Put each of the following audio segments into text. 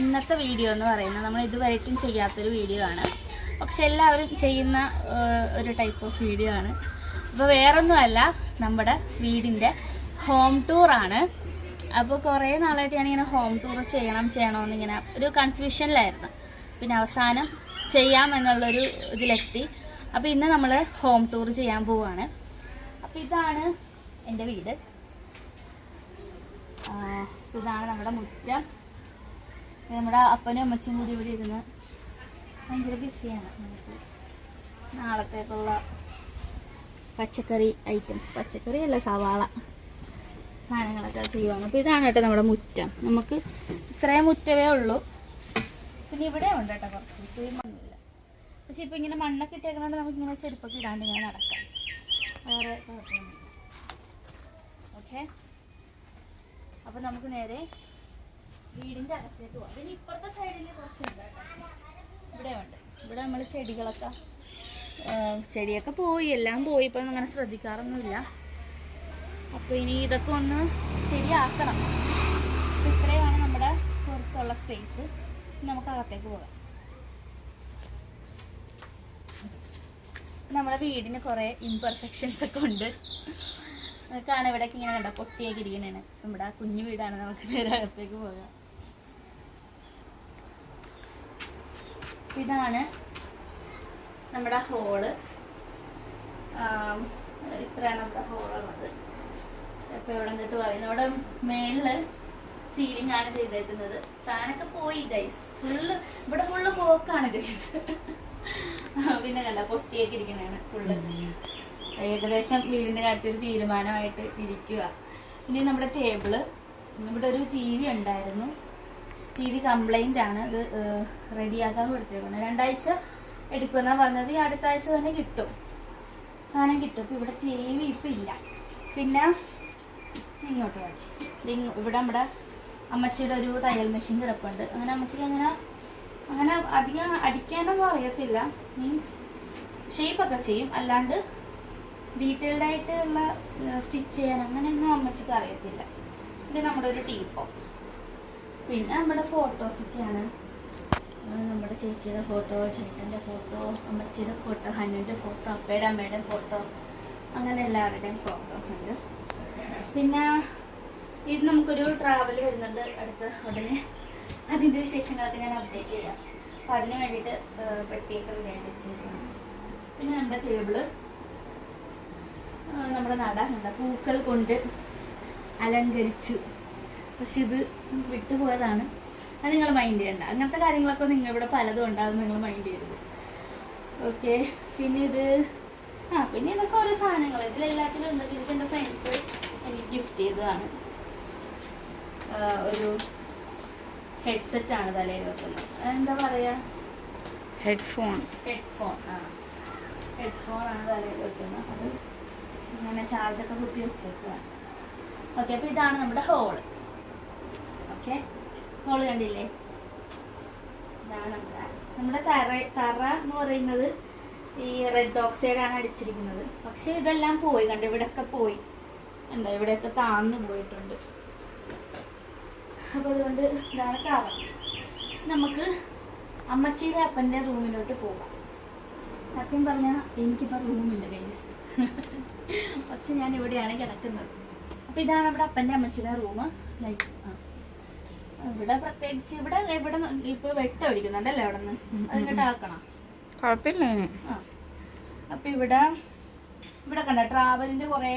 ഇന്നത്തെ വീഡിയോ എന്ന് പറയുന്നത് നമ്മൾ ഇതുവരെയായിട്ടും ചെയ്യാത്തൊരു വീഡിയോ ആണ്. പക്ഷെ എല്ലാവരും ചെയ്യുന്ന ഒരു ടൈപ്പ് ഓഫ് വീഡിയോ ആണ്. അപ്പോൾ വേറൊന്നുമല്ല നമ്മുടെ വീടിന്റെ ഹോം ടൂറാണ് അപ്പോൾ കുറേ നാളായിട്ട് ഞാനിങ്ങനെ ഹോം ടൂർ ചെയ്യണം ചെയ്യണമെന്നിങ്ങനെ ഒരു കൺഫ്യൂഷനിലായിരുന്നു പിന്നെ അവസാനം ചെയ്യാം എന്നുള്ളൊരു ഇതിലെത്തി. അപ്പോൾ ഇന്ന് നമ്മൾ ഹോം ടൂർ ചെയ്യാൻ പോവുകയാണ് അപ്പോൾ ഇതാണ് എന്റെ വീട്. ഇതാണ് നമ്മുടെ മുറ്റം. നമ്മുടെ അപ്പനും അമ്മച്ചും കൂടി ഇവിടെ ഇരുന്ന് ഭയങ്കര ബിസിയാണ് നമുക്ക് നാളത്തേക്കുള്ള പച്ചക്കറി ഐറ്റംസ് പച്ചക്കറി അല്ല സവാള സാധനങ്ങളൊക്കെ ചെയ്യുവാണ്. അപ്പോൾ ഇതാണ് കേട്ടോ നമ്മുടെ മുറ്റം. നമുക്ക് ഇത്രയും മുറ്റമേ ഉള്ളൂ. പിന്നെ ഇവിടെ ഉണ്ട് കേട്ടോ കുറച്ച്. ഇത്രയും മണ്ണില്ല. പക്ഷെ ഇപ്പോൾ ഇങ്ങനെ മണ്ണൊക്കെ ഇട്ടേക്കുന്നതുകൊണ്ട് നമുക്ക് ഇങ്ങനെ ചെരുപ്പൊക്കെ ഇടാണ്ട് ഇങ്ങനെ നടക്കാം. വേറെ കുഴപ്പമൊന്നുമില്ല. ഓക്കെ അപ്പം നമുക്ക് നേരെ വീടിന്റെ അകത്തേക്ക് പോവാം. പിന്നെ ഇപ്പുറത്തെ സൈഡിൽ. ഇവിടെ ഉണ്ട്. ഇവിടെ നമ്മൾ ചെടികളൊക്കെ ചെടിയൊക്കെ പോയി. എല്ലാം പോയി. ഇപ്പം അങ്ങനെ ശ്രദ്ധിക്കാറൊന്നുമില്ല. അപ്പോൾ ഇനി ഇതൊക്കെ ഒന്ന് ശരിയാക്കണം. ഇത്രയാണ് നമ്മുടെ പുറത്തുള്ള സ്പേസ് നമുക്ക് അകത്തേക്ക് പോകാം. നമ്മുടെ വീടിന് കുറേ ഇംപെർഫെക്ഷൻസ് ഒക്കെ ഉണ്ട്. കാണാൻ ഇവിടേക്ക് ഇങ്ങനെ കണ്ട? പൊട്ടിയൊക്കെ ഇരിക്കണേ നമ്മുടെ കുഞ്ഞു വീടാണ് നമുക്ക് നേരെ അകത്തേക്ക് പോകാം. ഇതാണ് നമ്മുടെ ഹോൾ. ഇത്രയാണ് നമ്മുടെ ഹോളുള്ളത്. ഇപ്പൊ ഇവിടെ നിന്നിട്ട് പറയുന്നത് അവിടെ മേളിൽ സീലിംഗ് ആണ് ചെയ്തേക്കുന്നത്. ഫാനൊക്കെ പോയി ഗൈസ് ഫുള്ള് ഇവിടെ ഫുള്ള് പോക്കാണ് ഗൈസ് പിന്നെ കണ്ട പൊട്ടിയൊക്കെ ഇരിക്കണേണ് ഫുള്ള്. ഏകദേശം വീടിന്റെ കാര്യത്തിൽ ഒരു തീരുമാനമായിട്ട് ഇരിക്കുക ഇനി നമ്മുടെ ടേബിൾ. ഇവിടെ ഒരു ടി വി ഉണ്ടായിരുന്നു. ടി വി കംപ്ലൈന്റ് ആണ്. അത് റെഡിയാക്കാൻ കൊടുത്തേക്കുന്നത് രണ്ടാഴ്ച എടുക്കുമെന്നാണ് പറഞ്ഞത്. ഈ അടുത്ത ആഴ്ച തന്നെ കിട്ടും. സാധനം കിട്ടും. ഇപ്പം ഇവിടെ ടി വി ഇപ്പം ഇല്ല. പിന്നെ ഇങ്ങോട്ട് വാങ്ങി ഇവിടെ നമ്മുടെ അമ്മച്ചിയുടെ ഒരു തയ്യൽ മെഷീൻ കിടപ്പുണ്ട്. അങ്ങനെ അമ്മച്ചിക്ക് അങ്ങനെ അങ്ങനെ അധികം അടിക്കാനൊന്നും അറിയത്തില്ല. മീൻസ് ഷേപ്പൊക്കെ ചെയ്യും. അല്ലാണ്ട് ഡീറ്റെയിൽഡായിട്ടുള്ള സ്റ്റിച്ച് ചെയ്യാൻ അങ്ങനെയൊന്നും അമ്മച്ചിക്ക് അറിയത്തില്ല. ഇത് നമ്മുടെ ഒരു ടീപ്പോ. പിന്നെ നമ്മുടെ ഫോട്ടോസൊക്കെയാണ് നമ്മുടെ ചേച്ചിയുടെ ഫോട്ടോ ചേട്ടന്റെ ഫോട്ടോ അമ്മച്ചിയുടെ ഫോട്ടോ ഹനുവിന്റെ ഫോട്ടോ അപ്പയുടെ അമ്മയുടെ ഫോട്ടോ അങ്ങനെ എല്ലാവരുടെയും ഫോട്ടോസ് ഉണ്ട്. പിന്നെ ഇത് നമുക്കൊരു ട്രാവൽ വരുന്നുണ്ട് അടുത്ത. ഉടനെ അതിന്റെ വിശേഷങ്ങളൊക്കെ ഞാൻ അപ്ഡേറ്റ് ചെയ്യാം. അപ്പം അതിന് വേണ്ടിയിട്ട് പെട്ടിയൊക്കെ റെഡിയായിട്ട് വെച്ചിരിക്കുകയാണ് പിന്നെ നമ്മുടെ ടേബിൾ നമ്മുടെ നട. എന്താ പൂക്കൾ കൊണ്ട് അലങ്കരിച്ചു. പക്ഷെ ഇത് വിട്ടുപോയതാണ്. അത് നിങ്ങൾ മൈൻഡ് ചെയ്യണ്ട. അങ്ങനത്തെ കാര്യങ്ങളൊക്കെ നിങ്ങൾ ഇവിടെ പലതും ഉണ്ടാകും നിങ്ങൾ മൈൻഡ് ചെയ്യരുത്. ഓക്കെ പിന്നെ ഇത് ആ പിന്നെ ഇതൊക്കെ ഓരോ സാധനങ്ങൾ ഇതിലെല്ലാത്തിലും എന്തൊക്കെ ഇതൊക്കെ എന്റെ ഫ്രണ്ട്സ് എനിക്ക് ഗിഫ്റ്റ് ചെയ്തതാണ്. ഒരു ഹെഡ്സെറ്റ് ആണ് തലയിൽ വെക്കുന്നത്. അതെന്താ പറയാ? ഹെഡ്ഫോൺ ഹെഡ്ഫോൺ ആ. ഹെഡ്ഫോൺ ആണ് തലയിൽ വെക്കുന്നത്. അത് ഇങ്ങനെ ചാർജൊക്കെ കുത്തി വെച്ചേക്കുവാണ്. ഓക്കെ അപ്പോൾ ഇതാണ് നമ്മുടെ ഹോൾ ഓക്കെ. മോൾ കണ്ടില്ലേ? നമ്മുടെ തറ തറ എന്ന് പറയുന്നത് ഈ റെഡ് ഓക്സൈഡ് ആണ് അടിച്ചിരിക്കുന്നത്. പക്ഷെ ഇതെല്ലാം പോയി കണ്ട? ഇവിടെയൊക്കെ പോയി. എന്താ ഇവിടെയൊക്കെ താന്നു പോയിട്ടുണ്ട്. അപ്പോൾ അതുകൊണ്ട് ഇതാണ് തറ. നമുക്ക് അമ്മച്ചിയുടെ അപ്പന്റെ റൂമിലോട്ട് പോകാം. സത്യം പറഞ്ഞാൽ എനിക്കിപ്പോൾ റൂമില്ല ഗൈസ് പക്ഷെ ഞാൻ ഇവിടെയാണ് കിടക്കുന്നത്. അപ്പോൾ ഇതാണ് നമ്മുടെ അപ്പന്റെ അമ്മച്ചിയുടെ റൂം ലൈക്ക് ഇവിടെ പ്രത്യേകിച്ച് ഇവിടെ ഇവിടെ ഇപ്പൊ വെട്ടം അടിക്കുന്നുണ്ടല്ലേ അവിടെ നിന്ന് അത് ആക്കണം. കുഴപ്പമില്ല അതിന് ആ. അപ്പം ഇവിടെ ഇവിടെ കണ്ട ട്രാവലിന്റെ കുറേ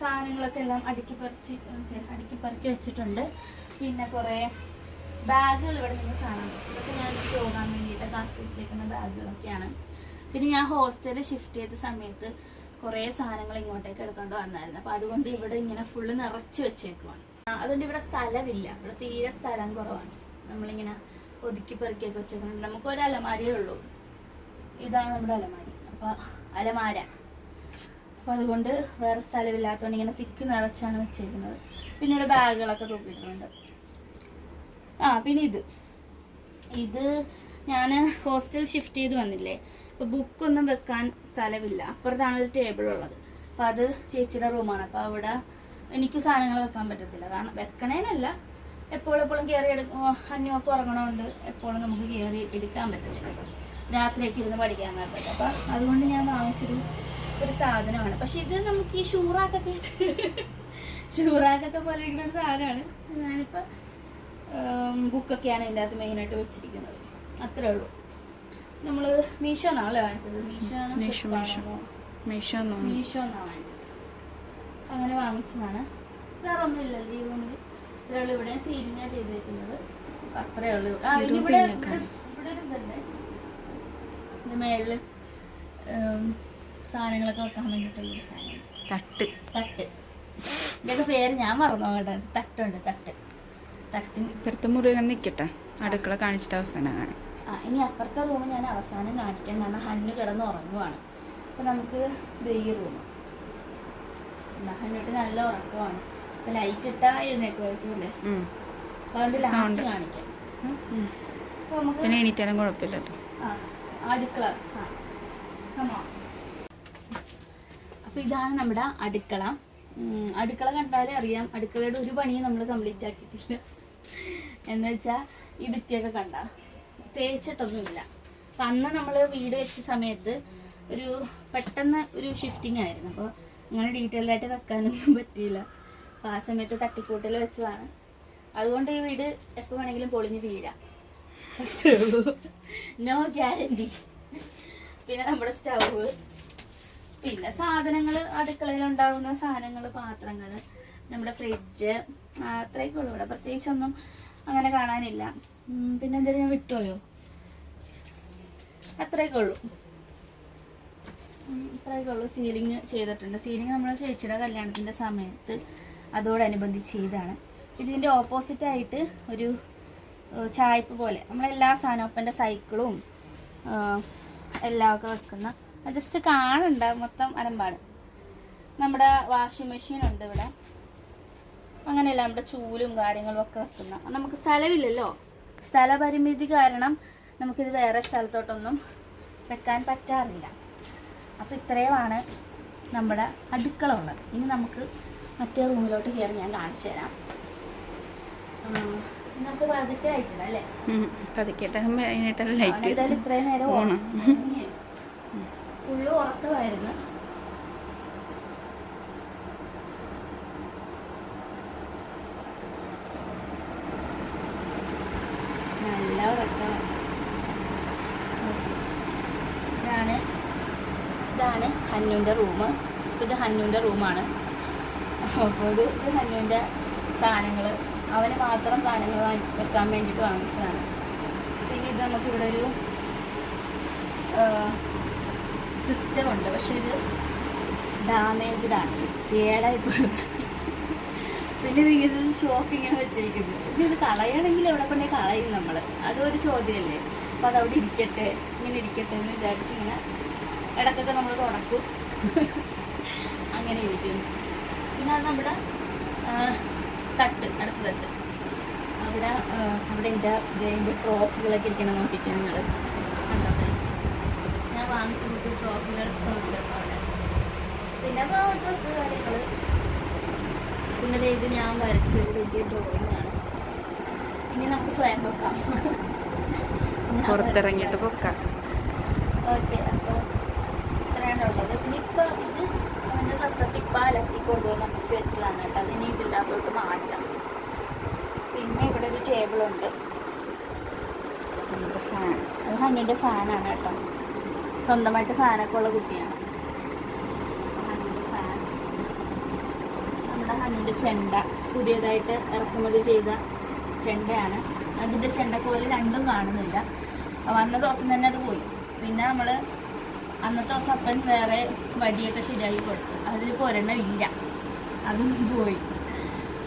സാധനങ്ങളൊക്കെ എല്ലാം അടുക്കി പറിച്ച് അടുക്കി പറിക്കി വെച്ചിട്ടുണ്ട്. പിന്നെ കുറേ ബാഗുകൾ ഇവിടെ നിന്ന് കാണാം. ഇതൊക്കെ ഞാൻ പോകാൻ വേണ്ടിയിട്ട് കാത്തി വെച്ചേക്കുന്ന ബാഗുകളൊക്കെയാണ്. പിന്നെ ഞാൻ ഹോസ്റ്റലിൽ ഷിഫ്റ്റ് ചെയ്ത സമയത്ത് കുറേ സാധനങ്ങൾ ഇങ്ങോട്ടേക്ക് എടുത്തോണ്ട് വന്നായിരുന്നു. അപ്പോൾ അതുകൊണ്ട് ഇവിടെ ഇങ്ങനെ ഫുള്ള് നിറച്ച് വെച്ചേക്കുവാണ്. അതുകൊണ്ട് ഇവിടെ സ്ഥലമില്ല. ഇവിടെ തീരെ സ്ഥലം കുറവാണ്. നമ്മളിങ്ങനെ ഒതുക്കി പെറുക്കിയൊക്കെ വെച്ചേക്കുന്നുണ്ട് നമുക്ക് ഒരു അലമാരയേ ഉള്ളൂ. ഇതാണ് നമ്മുടെ അലമാരി. അപ്പോൾ അലമാര. അപ്പോൾ അതുകൊണ്ട് വേറെ സ്ഥലമില്ലാത്തതുകൊണ്ട് ഇങ്ങനെ തിക്ക് നിറച്ചാണ് വെച്ചേക്കുന്നത്. പിന്നെ ഇവിടെ ബാഗുകളൊക്കെ തൂക്കിയിട്ടുണ്ട് ആ പിന്നെ ഇത്. ഇത് ഞാൻ ഹോസ്റ്റൽ ഷിഫ്റ്റ് ചെയ്ത് വന്നില്ലേ? അപ്പോൾ ബുക്കൊന്നും വെക്കാൻ സ്ഥലമില്ല. അപ്പുറത്താണ് ഒരു ടേബിൾ ഉള്ളത്. അപ്പോൾ അത് ചേച്ചിയുടെ റൂമാണ്. അപ്പോൾ അവിടെ എനിക്ക് സാധനങ്ങൾ വെക്കാൻ പറ്റത്തില്ല. കാരണം വെക്കണേനല്ല. എപ്പോഴും എപ്പോഴും കയറി എടുക്കുമോ അന്യമൊക്കെ ഉറങ്ങണോണ്ട് എപ്പോഴും നമുക്ക് കയറി എടുക്കാൻ പറ്റത്തില്ല. രാത്രിയൊക്കെ ഇരുന്ന് പഠിക്കാൻ പറ്റില്ല അപ്പം അതുകൊണ്ട് ഞാൻ വാങ്ങിച്ചൊരു ഒരു സാധനമാണ്. പക്ഷെ ഇത് നമുക്ക് ഈ ഷൂറാക്കൊക്കെ ഷൂറാക്കൊക്കെ പോലെ ഇരിക്കുന്ന ഒരു സാധനമാണ്. ഞാനിപ്പോൾ ബുക്കൊക്കെയാണ് ഇതിന്റെ അകത്ത് മെയിനായിട്ട് വെച്ചിരിക്കുന്നത്. അത്രേ ഉള്ളൂ. നമ്മൾ മീഷോ എന്നാണല്ലേ വാങ്ങിച്ചത് മീഷോ ആണ്? മീഷോ. മീഷോ എന്നാണ് വാങ്ങിച്ചത്. അങ്ങനെ വാങ്ങിച്ചതാണ്. വേറെ ഇല്ല ഈ റൂമിൽ ഇത്രേ ഉള്ളൂ ഇവിടെ സീലിംഗാണ് ചെയ്തേക്കുന്നത്. അത്രേ ഉള്ളൂ. ആ ഇനി ഇവിടെ ഇവിടെ ഒരു ഇതുണ്ട്. സാധനങ്ങളൊക്കെ വെക്കാൻ വേണ്ടിട്ടുള്ള സാധനം. തട്ട്. തട്ട്. ഇതിന്റെ പേര് ഞാൻ മറന്നു കേട്ടോ. തട്ടുണ്ട് തട്ട്. തട്ടിന് ഇപ്പുറത്തെ മുറി അങ്ങനെ നിൽക്കട്ടെ അടുക്കള കാണിച്ചിട്ട് അവസാനം കാണാം. ആ ഇനി അപ്പുറത്തെ റൂം ഞാൻ അവസാനം കാണിക്കാൻ കാരണം ഹണ്ണു കിടന്ന് ഉറങ്ങുവാണ്. അപ്പൊ നമുക്ക് ദേ ഈ റൂം. ഹന്നുട്ട് നല്ല ഉറക്കമാണ്. അപ്പൊ ലൈറ്റ് ഇട്ടാ എഴുന്നേക്കുമായിരിക്കും അല്ലേ? ഉം. അപ്പൊ അതുകൊണ്ട് ലാസ്റ്റ് കാണിക്കാം. അപ്പൊ നമുക്ക് പിന്നെ എണീറ്റാലും കുഴപ്പമില്ലല്ലോ. ആ അടുക്കള. ആ. Come on. അപ്പൊ ഇതാണ് നമ്മുടെ അടുക്കള. ഉം, അടുക്കള കണ്ടാലേ അറിയാം. അടുക്കളയുടെ ഒരു പണിയും നമ്മൾ കംപ്ലീറ്റ് ആക്കിയിട്ടില്ല. എന്ന് വെച്ചാ ഈ ഭിത്തിയൊക്കെ കണ്ട. തേച്ചിട്ടൊന്നുമില്ല. അപ്പൊ അന്ന് നമ്മൾ വീട് വെച്ച സമയത്ത് ഒരു പെട്ടെന്ന് ഒരു ഷിഫ്റ്റിംഗ് ആയിരുന്നു. അപ്പോൾ അങ്ങനെ ഡീറ്റെയിൽഡ് ആയിട്ട് വെക്കാനൊന്നും പറ്റിയില്ല. അപ്പോൾ ആ സമയത്ത് തട്ടിക്കൂട്ടൽ വെച്ചതാണ്. അതുകൊണ്ട് ഈ വീട് എപ്പോൾ വേണമെങ്കിലും പൊളിഞ്ഞ് വീഴാം. നോ ഗ്യാരണ്ടി പിന്നെ നമ്മുടെ സ്റ്റവ് പിന്നെ സാധനങ്ങൾ അടുക്കളയിൽ ഉണ്ടാകുന്ന സാധനങ്ങൾ പാത്രങ്ങൾ നമ്മുടെ ഫ്രിഡ്ജ് അത്രയൊക്കെ ഉള്ളൂ. ഇവിടെ പ്രത്യേകിച്ചൊന്നും അങ്ങനെ കാണാനില്ല. പിന്നെ എന്തായാലും ഞാൻ വിട്ടുപോയോ? അത്രയൊക്കെ ഉള്ളൂ. ഇത്രയൊക്കെ ഉള്ളൂ സീലിംഗ് ചെയ്തിട്ടുണ്ട്. സീലിംഗ് നമ്മൾ ചേച്ചിയുടെ കല്യാണത്തിന്റെ സമയത്ത് അതോടനുബന്ധിച്ച് ചെയ്താണ് ഇതിന്റെ ഓപ്പോസിറ്റായിട്ട് ഒരു ചായ്പ് പോലെ നമ്മളെല്ലാ സാധനവും അപ്പന്റെ സൈക്കിളും എല്ലാം ഒക്കെ വെക്കുന്ന ജസ്റ്റ് കാണണ്ട മൊത്തം അലമ്പാണ്. നമ്മുടെ വാഷിംഗ് മെഷീൻ ഉണ്ട് ഇവിടെ. അങ്ങനെയല്ല നമ്മുടെ ചൂലും കാര്യങ്ങളും ഒക്കെ വെക്കുന്ന. നമുക്ക് സ്ഥലമില്ലല്ലോ. സ്ഥലപരിമിതി കാരണം നമുക്കിത് വേറെ സ്ഥലത്തോട്ടൊന്നും വെക്കാൻ പറ്റാറില്ല. അപ്പോൾ ഇത്രയുമാണ് നമ്മുടെ അടുക്കള ഉള്ളത് ഇനി നമുക്ക് മറ്റേ റൂമിലോട്ട് കയറി ഞാൻ കാണിച്ചു തരാം. നമുക്ക് പതുക്കെ ആയിട്ടുണ്ട് അല്ലേ? ഇത്രയും നേരം. ഫുള്ള് ഉറക്കമായിരുന്നു നല്ല ഉറക്കമാണ് ഇതാണ് ഇതാണ് ഹന്നുവിന്റെ റൂം ഇത് ഹന്നുവിന്റെ റൂമാണ്. അപ്പോൾ ഇത് ഇത് ഹന്നുവിന്റെ സാധനങ്ങൾ അവന് മാത്രം സാധനങ്ങൾ വെക്കാൻ വേണ്ടിയിട്ട് വാങ്ങിച്ചതാണ്. പിന്നെ ഇത് നമുക്കിവിടെ ഒരു സിസ്റ്റം ഉണ്ട് പക്ഷെ ഇത് ഡാമേജ്ഡ് ആണ്. കേടായി പിന്നെ ഇത് ഇങ്ങനെ ഒരു ഷോക്ക് ഇങ്ങനെ വെച്ചിരിക്കുന്നു. പിന്നെ ഇത് കളയണമെങ്കിൽ എവിടെ കൊണ്ടേ കളയും നമ്മൾ അതൊരു ചോദ്യമല്ലേ? അപ്പോൾ അതവിടെ ഇരിക്കട്ടെ ഇങ്ങനെ ഇരിക്കട്ടെ എന്ന് വിചാരിച്ച് ഇങ്ങനെ ഇടയ്ക്കൊക്കെ നമ്മൾ തുടക്കും. അങ്ങനെ ഇരിക്കുന്നു. പിന്നെ അത് നമ്മുടെ തട്ട് അടുത്ത തട്ട്. അവിടെ അവിടെ എന്റെ ഇതിന്റെ ട്രോഫികളൊക്കെ ഇരിക്കണം നോക്കിക്കാൻ നിങ്ങൾ കണ്ടോ വാങ്ങിച്ചു ഞാൻ വാങ്ങിച്ചിട്ട് ട്രോഫികൾ ഉണ്ട് അവിടെ. പിന്നെ ഡ്രസ്സ് കാര്യങ്ങൾ പിന്നെ ഇത് ഞാൻ വരച്ച ഒരു വലിയ ഡ്രോയിങ് ആണ്. ഇനി നമുക്ക് സ്വയം വെക്കാം. പുറത്തിറങ്ങിയിട്ട് പൊക്കാം ഓക്കെ. അപ്പോൾ ഇനിയിപ്പോൾ ഇത് അവന്റെ ഡ്രസ്സൊക്കെ ഇപ്പം അലക്കി കൊണ്ടുപോയി അമ്മച്ച് വെച്ചതാണ് കേട്ടോ. അതിനി ഇതിന്റെ അകത്തോട്ട് മാറ്റാം. പിന്നെ ഇവിടെ ഒരു ടേബിളുണ്ട് നമ്മുടെ ഫാൻ അത് ഹണ്ണിന്റെ ഫാനാണ് കേട്ടോ. സ്വന്തമായിട്ട് ഫാനൊക്കെ ഉള്ള കുട്ടിയാണ്. ഹണ്ണിന്റെ ഫാൻ നമ്മുടെ ഹണ്ണിന്റെ ചെണ്ട. പുതിയതായിട്ട് ഇറക്കുമതി ചെയ്ത ചെണ്ടയാണ്. അതിന്റെ ചെണ്ടക്കോൽ രണ്ടും കാണുന്നില്ല. വന്ന ദിവസം തന്നെ അത് പോയി. പിന്നെ നമ്മൾ അന്നത്തെ ദിവസം അപ്പൻ വേറെ വടിയൊക്കെ ശരിയാക്കി കൊടുത്തു. അതിലിപ്പോൾ ഒരെണ്ണം ഇല്ല അതും പോയി.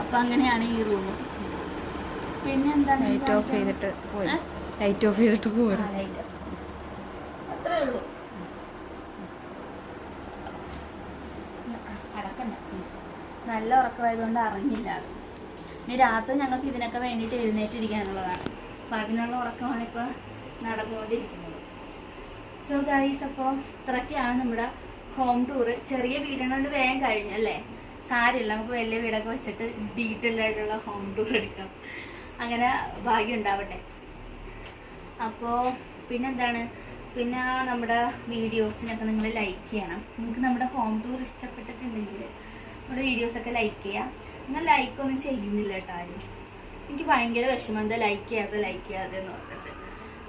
അപ്പം അങ്ങനെയാണ് ഈ റൂം പിന്നെ എന്താണ് ലൈറ്റ് ഓഫ് ചെയ്തിട്ട് പോയി. ലൈറ്റ് ഓഫ് ചെയ്തിട്ട് പോയി. അത്രേ ഉള്ളൂ. നല്ല ഉറക്കമായതുകൊണ്ട് അറിഞ്ഞില്ല ഇനി രാത്രി ഞങ്ങൾക്ക് ഇതിനൊക്കെ വേണ്ടിയിട്ട് എഴുന്നേറ്റിരിക്കാനുള്ളതാണ്. അപ്പം അതിനുള്ള ഉറക്കമാണ് ഇപ്പോൾ നടന്നുകൊണ്ടിരിക്കുന്നത്. സോ ഗൈസ് അപ്പോൾ ഇത്രയൊക്കെയാണ് നമ്മുടെ ഹോം ടൂറ് ചെറിയ വീടിനോട് വേഗം കഴിഞ്ഞല്ലേ? സാരില്ല നമുക്ക് വലിയ വീടൊക്കെ വെച്ചിട്ട് ഡീറ്റെയിൽ ആയിട്ടുള്ള ഹോം ടൂർ എടുക്കാം. അങ്ങനെ ഭാഗ്യം ഉണ്ടാവട്ടെ. അപ്പോൾ പിന്നെന്താണ്? പിന്നെ നമ്മുടെ വീഡിയോസിനൊക്കെ നിങ്ങൾ ലൈക്ക് ചെയ്യണം. നിങ്ങൾക്ക് നമ്മുടെ ഹോം ടൂർ ഇഷ്ടപ്പെട്ടിട്ടുണ്ടെങ്കിൽ നമ്മുടെ വീഡിയോസൊക്കെ ലൈക്ക് ചെയ്യാം. നിങ്ങൾ ലൈക്കൊന്നും ചെയ്യുന്നില്ല കേട്ടോ ആരും. എനിക്ക് ഭയങ്കര വിഷമം. എന്താ ലൈക്ക് ചെയ്യാതെ ലൈക്ക് ചെയ്യാതെ എന്ന് പറഞ്ഞിട്ട്.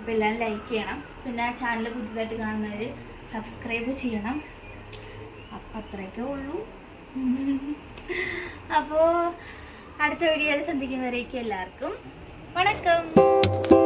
അപ്പോൾ എല്ലാവരും ലൈക്ക് ചെയ്യണം. പിന്നെ ചാനൽ പുതിയതായിട്ട് കാണുന്നവർ സബ്സ്ക്രൈബ് ചെയ്യണം. അപ്പം അത്രയൊക്കെ ഉള്ളൂ. അപ്പോൾ അടുത്ത വീഡിയോയിൽ സന്ധിക്കുന്നവരേക്ക് എല്ലാവർക്കും വണക്കം.